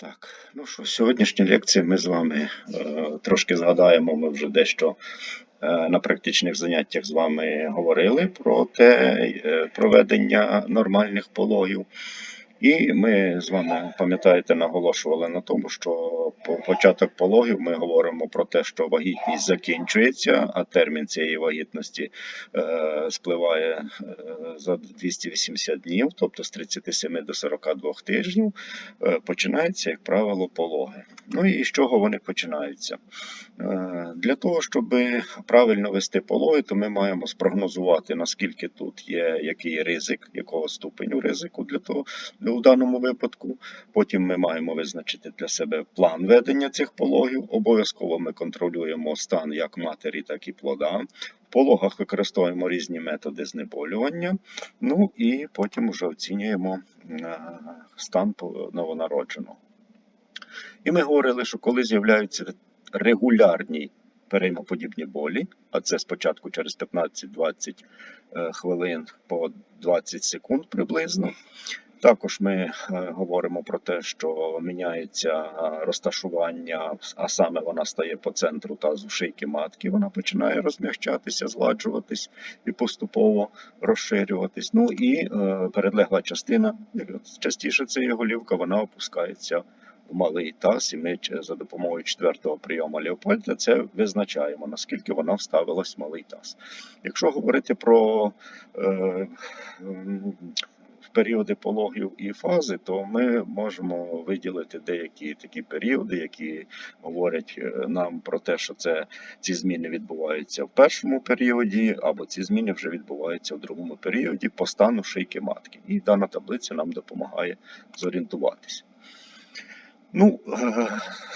Так, ну що, сьогоднішня лекція ми з вами е, трошки згадаємо, ми вже дещо е, на практичних заняттях з вами говорили про те е, проведення нормальних пологів. І ми з вами, пам'ятаєте, наголошували на тому, що по початок пологів ми говоримо про те, що вагітність закінчується, а термін цієї вагітності е, спливає е, за 280 днів, тобто з 37 до 42 тижнів, е, починається, як правило, пологи. Ну і з чого вони починаються? Е, Для того, щоб правильно вести пологи, то ми маємо спрогнозувати, наскільки тут є який ризик, якого ступеню ризику для того у даному випадку. Потім ми маємо визначити для себе план ведення цих пологів. Обов'язково ми контролюємо стан як матері, так і плода. В пологах використовуємо різні методи знеболювання. Ну і потім вже оцінюємо е, стан новонародженого. І ми говорили, що коли з'являються регулярні переймоподібні болі, а це спочатку через 15-20 е, хвилин по 20 секунд приблизно. Також ми е, говоримо про те, що міняється е, розташування, а саме вона стає по центру тазу шийки матки, вона починає розмягчатися, згладжуватись і поступово розширюватись. Ну і е, передлегла частина, частіше це є голівка, вона опускається в малий таз, і ми за допомогою четвертого прийому Леопольда це визначаємо, наскільки вона вставилась в малий таз. Якщо говорити про е, періоди пологів і фази, то ми можемо виділити деякі такі періоди, які говорять е, нам про те, що це ці зміни відбуваються в першому періоді, або ці зміни вже відбуваються в другому періоді по стану шийки матки. І дана таблиця нам допомагає зорієнтуватися. Ну, е,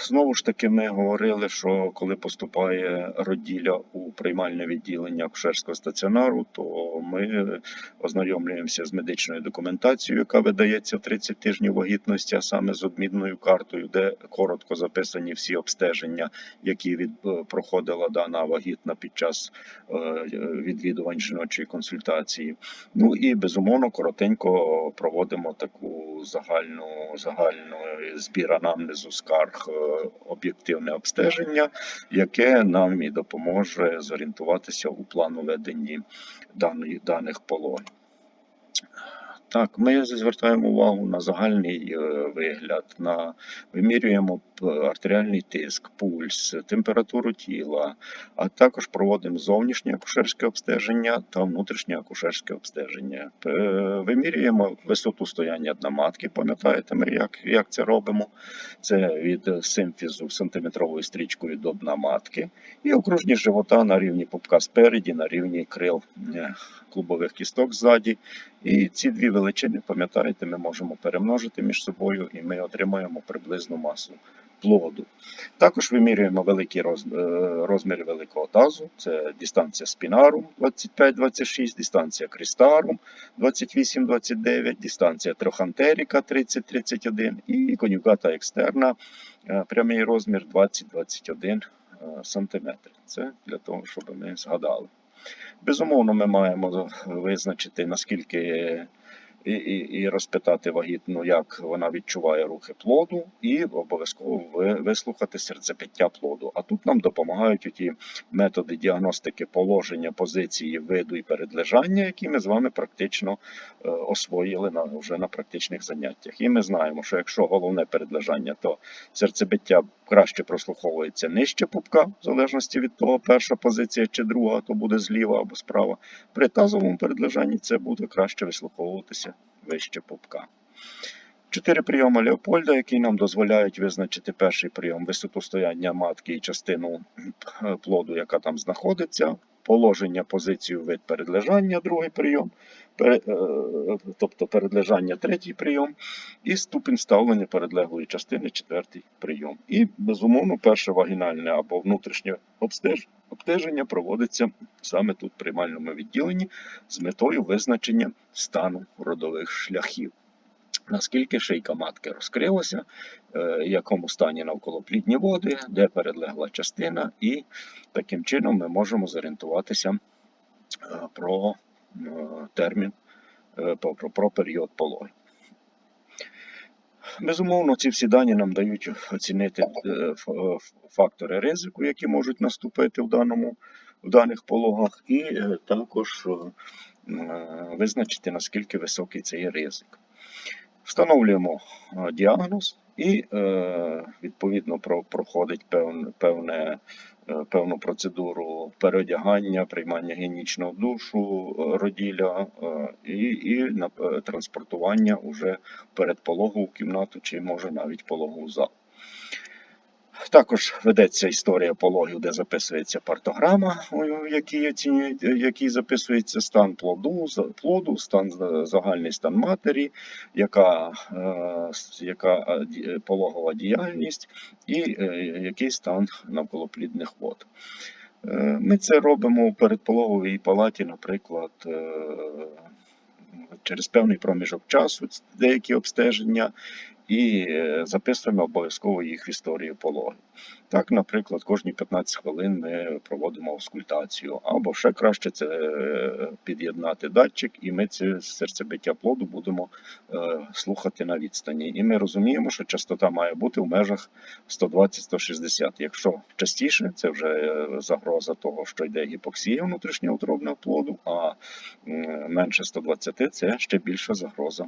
знову ж таки, ми говорили, що коли поступає роділя у приймальне відділення акушерського стаціонару, то ми ознайомлюємося з медичною документацією, яка видається в 30 тижнів вагітності, а саме з обмінною картою, де коротко записані всі обстеження, які від, е, проходила дана вагітна під час е, відвідувань жіночої консультації. Ну і безумовно коротенько проводимо таку загальну загальну збір анамнезу скарг, е, об'єктивне обстеження, яке нам і допоможе зорієнтуватися у плану веденні даних, даних пологів. Так, ми звертаємо увагу на загальний е, вигляд, на вимірюємо артеріальний тиск, пульс, температуру тіла, а також проводимо зовнішнє акушерське обстеження та внутрішнє акушерське обстеження. Вимірюємо висоту стояння дна матки, пам'ятаєте ми, як, як це робимо? Це від е, симфізу сантиметровою стрічкою до дна матки, і окружність живота на рівні пупка спереді, на рівні крил е, клубових кісток ззаді. І ці дві величини, пам'ятаєте, ми можемо перемножити між собою, і ми отримаємо приблизну масу плоду. Також вимірюємо великі роз, е, розміри великого тазу. Це дистанція спінарум 25-26, дистанція крістарум 28-29, дистанція трохантеріка 30-31 і конюгата екстерна, е, прямий розмір 20-21 см. Це для того, щоб ми згадали. Безумовно, ми маємо визначити, наскільки і, і, і розпитати вагітну, як вона відчуває рухи плоду, і обов'язково вислухати серцепиття плоду. А тут нам допомагають ті методи діагностики положення, позиції, виду і передлежання, які ми з вами практично е, освоїли на вже на практичних заняттях. І ми знаємо, що якщо головне передлежання, то серцебиття краще прослуховується нижче пупка, в залежності від того, перша позиція чи друга, то буде зліва або справа. При тазовому передлежанні це буде краще вислуховуватися вище пупка. Чотири прийоми Леопольда, які нам дозволяють визначити перший прийом висоту стояння матки і частину плоду, яка там знаходиться, положення, позицію, вид передлежання, другий прийом, е, тобто передлежання, третій прийом, і ступінь ставлення передлеглої частини, четвертий прийом. І, безумовно, перше вагінальне або внутрішнє обстеж- обстеження проводиться саме тут, в приймальному відділенні, з метою визначення стану родових шляхів. Наскільки шийка матки розкрилася, е, в якому стані навколоплідні води, де передлегла частина, і таким чином ми можемо зорієнтуватися е, про термін, е, про, про, період пологів. Безумовно, ці всі дані нам дають оцінити фактори ризику, які можуть наступити в даному в даних пологах, і також визначити наскільки високий цей ризик. Встановлюємо е, діагноз і е, відповідно про- проходить певне, е, певну процедуру переодягання, приймання генічного душу роділя і, і транспортування уже перед пологову кімнату чи може навіть пологову зал. Також ведеться історія пологів, де записується партограма, якій оцінюють, записується стан плоду, плоду, стан загальний стан матері, яка, е, яка е, пологова діяльність і е, який стан навколоплідних вод. Е, Ми це робимо у передпологовій палаті, наприклад, е, через певний проміжок часу, деякі обстеження, і е, записуємо обов'язково їх в історію пологів. Так, наприклад, кожні 15 хвилин ми проводимо аускультацію, або ще краще це е, під'єднати датчик, і ми це серцебиття плоду будемо е, слухати на відстані. І ми розуміємо, що частота має бути в межах 120-160. Якщо частіше, це вже е, загроза того, що йде гіпоксія внутрішньоутробного плоду, а менше 120 це ще більша загроза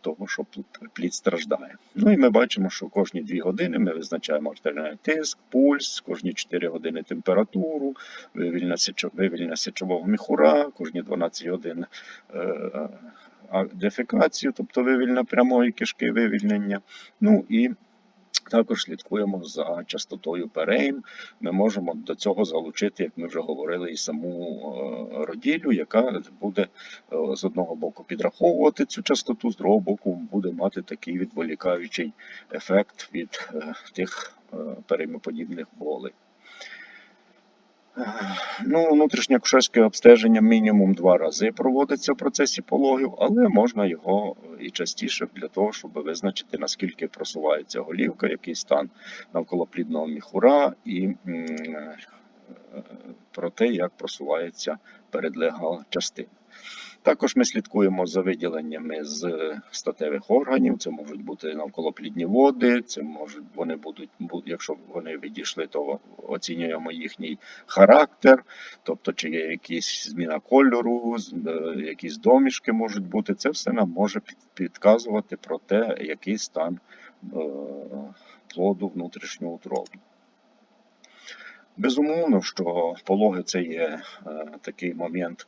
того, що пл- плід страждає. Ну і ми бачимо, що кожні 2 години ми визначаємо артеріальний тиск, пульс, кожні 4 години температуру, вивільнення сечо- сечового міхура, кожні 12 годин е, дефекацію, тобто вивільнення прямої кишки, вивільнення. Ну і також слідкуємо за частотою перейм. Ми можемо до цього залучити, як ми вже говорили, і саму е, роділю, яка буде е, з одного боку підраховувати цю частоту, з другого боку буде мати такий відволікаючий ефект від тих переймоподібних болей. Ну, внутрішнє кушерське обстеження мінімум два рази проводиться в процесі пологів, але можна його і частіше для того, щоб визначити, наскільки просувається голівка, який стан навколоплідного міхура і е, про те, як просувається передлегла частина. Також ми слідкуємо за виділеннями з статевих органів. Це можуть бути навколоплідні води, це можуть вони будуть, бу- якщо вони відійшли, то оцінюємо їхній характер, тобто чи є якісь зміна кольору, е, якісь домішки можуть бути. Це все нам може підказувати про те, який стан е, плоду внутрішнього утробу. Безумовно, що пологи це є е, такий момент,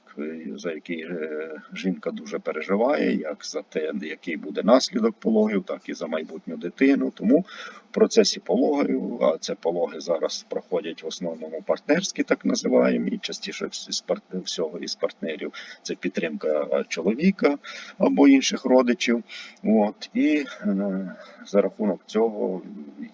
за який е, жінка дуже переживає, як за те, який буде наслідок пологів, так і за майбутню дитину. Тому процесі пологів, а це пологи зараз проходять в основному партнерські, так називаємо, і частіше всього із партнерів це підтримка чоловіка або інших родичів. От, і е, за рахунок цього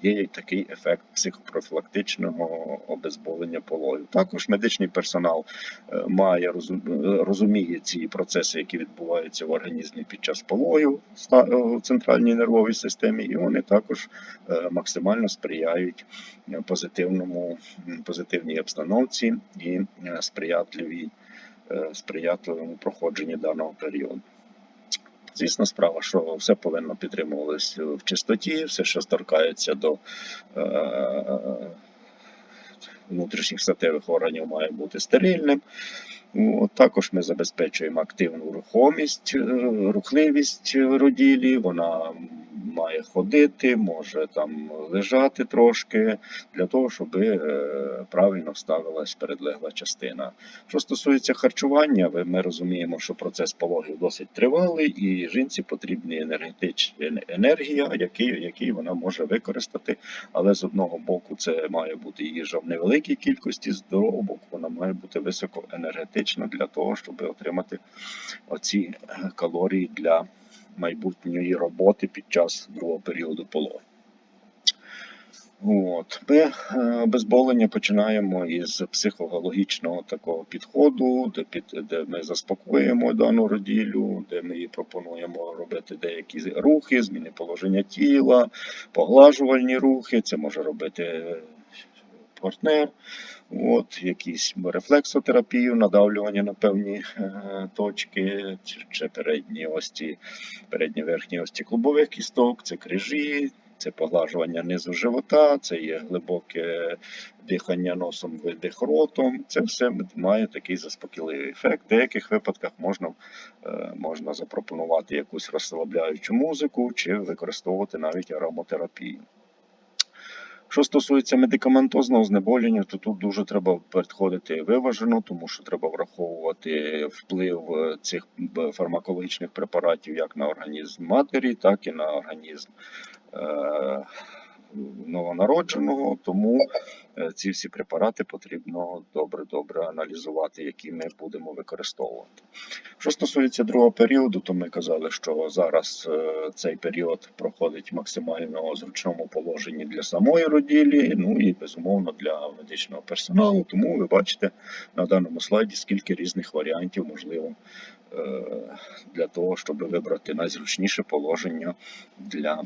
є такий ефект психопрофілактичного обезболення пологів. Також медичний персонал е, має розум- розуміє ці процеси, які відбуваються в організмі під час пологів е, в центральній нервовій системі, і вони також е, максимально сприяють е, позитивному позитивній обстановці і е, е, сприятливому проходженню даного періоду. Звісно, справа, що все повинно підтримуватися в чистоті, все, що торкається до внутрішніх статевих органів, має бути стерильним. Також ми забезпечуємо активну рухомість, рухливість роділі. Вона має ходити, може там лежати трошки для того, щоб е, правильно ставилась передлегла частина. Що стосується харчування, ми розуміємо, що процес пологів досить тривалий, і жінці потрібна енергетична енергія, який вона може використати. Але з одного боку, це має бути їжа в невеликій кількості, з другого боку, вона має бути високоенергетична для того, щоб отримати оці е, калорії для майбутньої роботи під час другого періоду пологів. От. Ми е, обезболення починаємо із психологічного такого підходу, де, під, де ми заспокоюємо дану роділю, де ми їй пропонуємо робити деякі рухи, зміни положення тіла, поглажувальні рухи. Це може робити партнер, от, якісь рефлексотерапію, надавлювання на певні е, точки, чи, передні ості, передні верхні ості клубових кісток, це крижі, це поглажування низу живота, це є глибоке дихання носом, видих ротом. Це все має такий заспокійливий ефект. В деяких випадках можна, е, можна запропонувати якусь розслабляючу музику чи використовувати навіть ароматерапію. Що стосується медикаментозного знеболення, то тут дуже треба підходити виважено, тому що треба враховувати вплив е, цих б- фармакологічних препаратів як на організм матері, так і на організм е, новонародженого. Тому е, ці всі препарати потрібно добре-добре аналізувати, які ми будемо використовувати. Що стосується другого періоду, то ми казали, що зараз е, цей період проходить максимально зручному положенні для самої роділі, ну і безумовно для медичного персоналу. Тому ви бачите на даному слайді, скільки різних варіантів можливо е, для того, щоб вибрати найзручніше положення для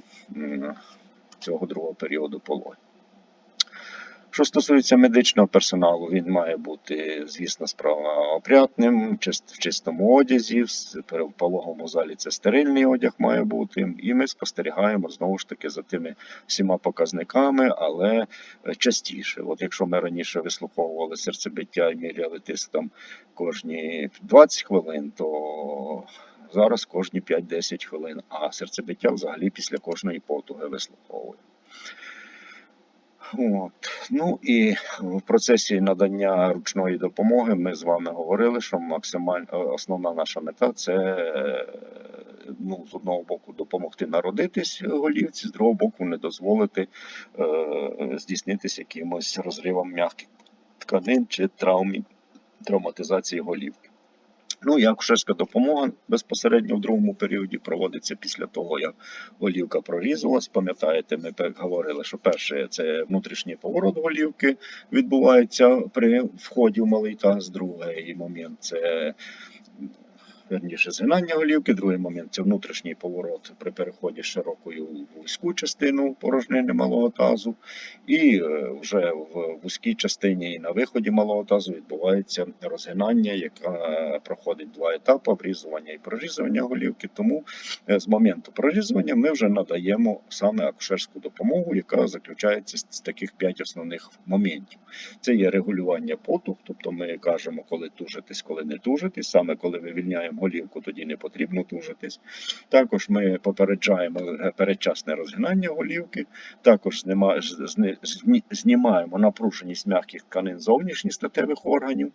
цього другого періоду пологів. Що стосується медичного персоналу, він має бути, звісно, справа опрятним, в чистому одязі, в пологовому залі це стерильний одяг має бути. І ми спостерігаємо знову ж таки за тими всіма показниками, але е, частіше. От якщо ми раніше вислуховували серцебиття і міряли тиск там кожні 20 хвилин, то зараз кожні 5-10 хвилин, а серцебиття взагалі після кожної потуги вислуховуємо. От. Ну і в процесі надання ручної допомоги ми з вами говорили, що максималь... е, основна наша мета це ну, з одного боку допомогти народитись голівці, з другого боку не дозволити е, здійснитися якимось розривом м'яких тканин чи травмі, травматизації голівки. Ну і допомога безпосередньо в другому періоді проводиться після того, як голівка прорізалась. Пам'ятаєте, ми говорили, що перше це внутрішній поворот голівки відбувається при вході в малий таз. Другий момент це верніше згинання голівки. Другий момент це внутрішній поворот при переході широкою в вузьку частину порожнини малого тазу. І е, вже в вузькій частині і на виході малого тазу відбувається розгинання, яке проходить два етапи обрізування і прорізування голівки. Тому е, з моменту прорізування ми вже надаємо саме акушерську допомогу, яка заключається з таких п'ять основних моментів. Це є регулювання потух, тобто ми кажемо, коли тужитись, коли не тужитись. Саме коли вивільняємо голівку, тоді не потрібно тужитись. Також ми попереджаємо е, передчасне розгинання голівки. Також знімаємо напруженість м'яких тканин зовнішніх статевих органів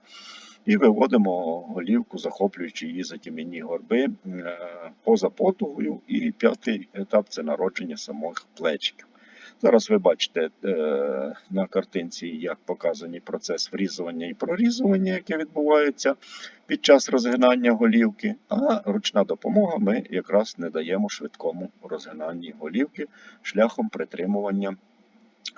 і виводимо голівку, захоплюючи її за горби е, поза потугою. І п'ятий етап це народження самих плечиків. Зараз ви бачите е, на картинці, як показані процес врізування і прорізування, яке відбувається під час розгинання голівки, а ручна допомога ми якраз не даємо швидкому розгинанні голівки шляхом притримування,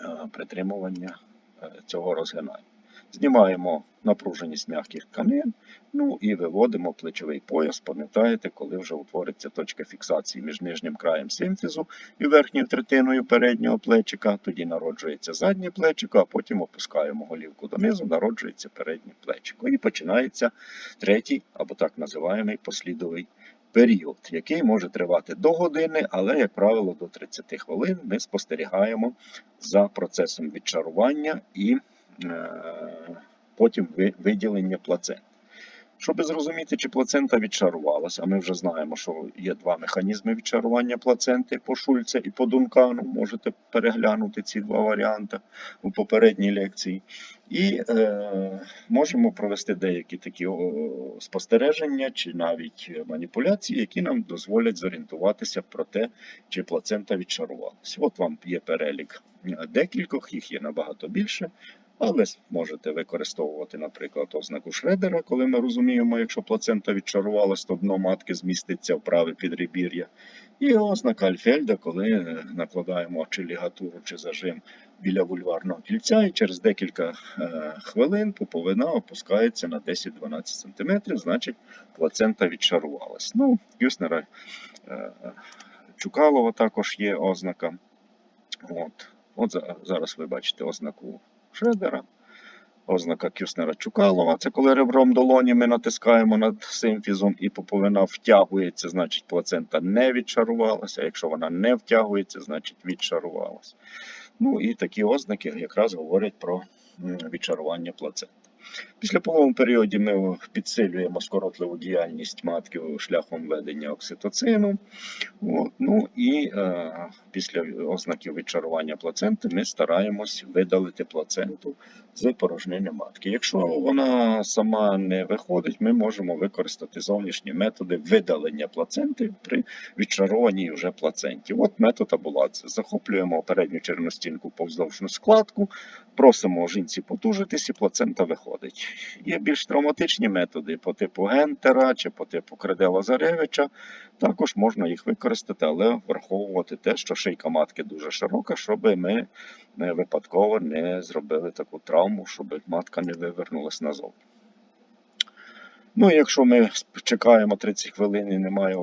е, притримування е, цього розгинання. Знімаємо напруженість м'яких тканин, ну і виводимо плечовий пояс. Пам'ятаєте, коли вже утвориться точка фіксації між нижнім краєм синтезу і верхньою третиною переднього плечика, тоді народжується заднє плечико, а потім опускаємо голівку донизу, народжується переднє плечико. І починається третій, або так називаємий послідовий період, який може тривати до години, але, як правило, до 30 хвилин ми спостерігаємо за процесом відчарування і потім ви- виділення плацент. Щоб зрозуміти, чи плацента відчарувалася, а ми вже знаємо, що є два механізми відчарування плаценти по Шульце і по Дункану. Можете переглянути ці два варіанти у попередній лекції. І е, можемо провести деякі такі спостереження чи навіть маніпуляції, які нам дозволять зорієнтуватися про те, чи плацента відчарувалася. От вам є перелік е, декількох, їх є набагато більше. Але можете використовувати, наприклад, ознаку Шредера, коли ми розуміємо, якщо плацента відчарувалась, то дно матки зміститься в праве підребір'я. І ознака Альфельда, коли накладаємо чи лігатуру, чи зажим біля вульварного кільця, і через декілька е, хвилин пуповина опускається на 10-12 см, значить плацента відчарувалась. Ну, Кюснера е, Чукалова також є ознака. От, От зараз ви бачите ознаку Шредера. Ознака Кюснера Чукалова. Це коли ребром долоні ми натискаємо над симфізом і поповина втягується, значить плацента не відшарувалася. Якщо вона не втягується, значить відшарувалася. Ну і такі ознаки якраз говорять про відчарування плаценти. Після половому періоді ми підсилюємо скоротливу діяльність матки шляхом введення окситоцину. Ну і е, після ознаків відчарування плаценти ми стараємось видалити плаценту з порожнини матки. Якщо вона сама не виходить, ми можемо використати зовнішні методи видалення плаценти при відчарованій вже плаценті. От метод абуляції. Захоплюємо передню черевну стінку повздовжну складку, просимо жінці потужитись і плацента виходить. Є більш травматичні методи по типу Гентера чи по типу Кредела Заревича. Також можна їх використати, але враховувати те, що шийка матки дуже широка, щоб ми випадково не зробили таку травму, щоб матка не вивернулася назовні. Ну, якщо ми чекаємо 30 хвилин і немає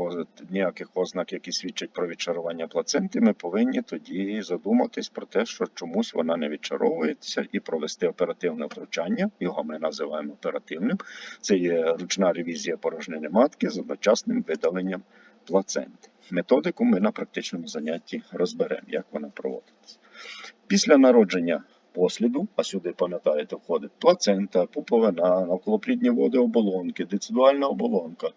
ніяких ознак, які свідчать про відчарування плаценти, ми повинні тоді задуматись про те, що чомусь вона не відчаровується, і провести оперативне втручання. Його ми називаємо оперативним. Це є ручна ревізія порожнини матки з одночасним видаленням плаценти. Методику ми на практичному занятті розберемо, як вона проводиться. Після народження посліду, а сюди, пам'ятаєте, входить плацента, пуповина, навколоплідні води оболонки, децидуальна оболонка.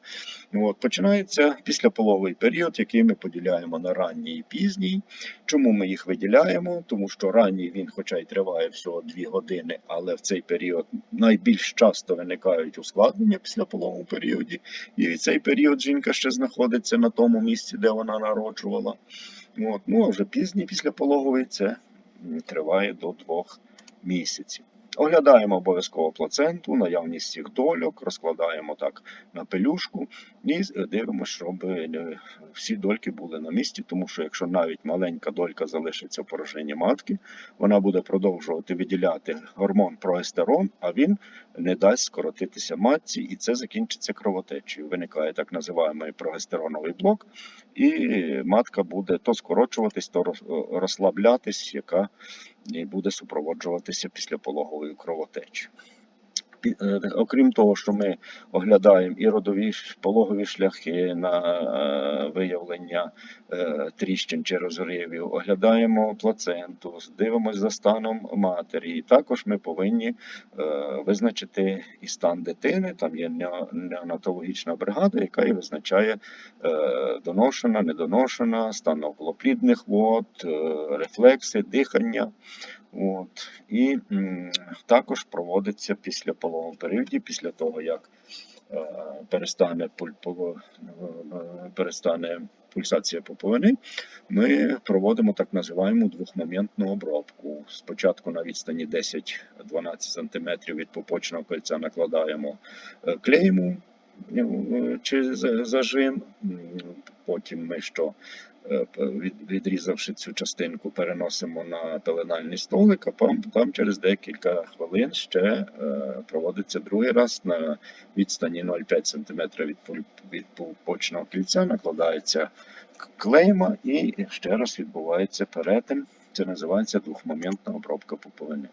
От, починається післяполовий період, який ми поділяємо на ранній і пізній. Чому ми їх виділяємо? Тому що ранній він, хоча й триває всього 2 години, але в цей період найбільш часто виникають ускладнення післяполовому періоді. І в цей період жінка ще знаходиться на тому місці, де вона народжувала. От. Ну а вже пізній післяпологовий це триває до двох місяців. Оглядаємо обов'язково плаценту, наявність всіх дольок, розкладаємо так на пелюшку і дивимося, щоб е, всі дольки були на місці, тому що якщо навіть маленька долька залишиться в порожненні матки, вона буде продовжувати виділяти гормон прогестерон, а він не дасть скоротитися матці, і це закінчиться кровотечею. Виникає так називаємий прогестероновий блок, і матка буде то скорочуватись, то розслаблятись, яка і буде супроводжуватися післяпологовою кровотечею. Е, Окрім того, що ми оглядаємо і родові пологові шляхи на е, виявлення е, тріщин чи розривів, оглядаємо плаценту, дивимося за станом матері. І також ми повинні визначити і стан дитини. Там є нео- неонатологічна бригада, яка і визначає доношена, недоношена, стан навколоплідних вод, рефлекси, дихання. От. І м, також проводиться після полового періоді, після того, як е, перестане, пуль, е, перестане пульсація пуповини, ми проводимо так називаємо двохмоментну обробку. Спочатку на відстані 10-12 см від пупочного кольця накладаємо е, клейму е, чи зажим. Потім ми що е, відрізавши цю частинку, переносимо на пеленальний столик, а там, там через декілька хвилин ще е, проводиться другий раз на відстані 0,5 см від, від кільця, накладається клейма і ще раз відбувається перетин. Це називається двохмоментна обробка пуповини.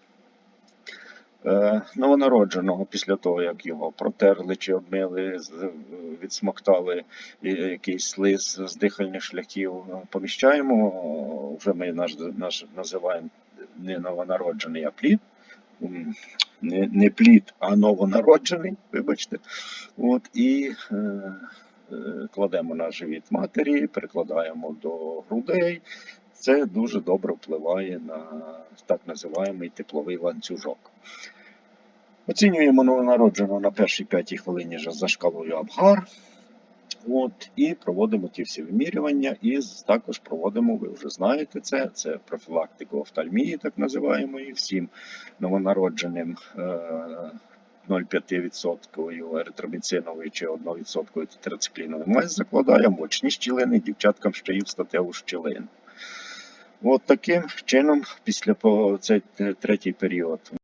Е, Новонародженого після того, як його протерли чи обмили, відсмоктали якийсь слиз з дихальних шляхів, е, поміщаємо, вже ми наш, наш називаємо не новонароджений, а плід. Не, не плід, а новонароджений, вибачте. От, і е, е, кладемо на живіт матері, перекладаємо до грудей. Це дуже добре впливає на так називаємий тепловий ланцюжок. Оцінюємо новонародженого на першій п'ятій хвилині за шкалою Абгар. От, і проводимо ті всі вимірювання, і також проводимо, ви вже знаєте це, це профілактику офтальмії, так називаємої, всім новонародженим е, 0,5% еритроміцинової чи 1% тетрациклінової мазь закладаємо, очні щілини, дівчаткам ще й в статеву щілину. От таким чином, після цей третій період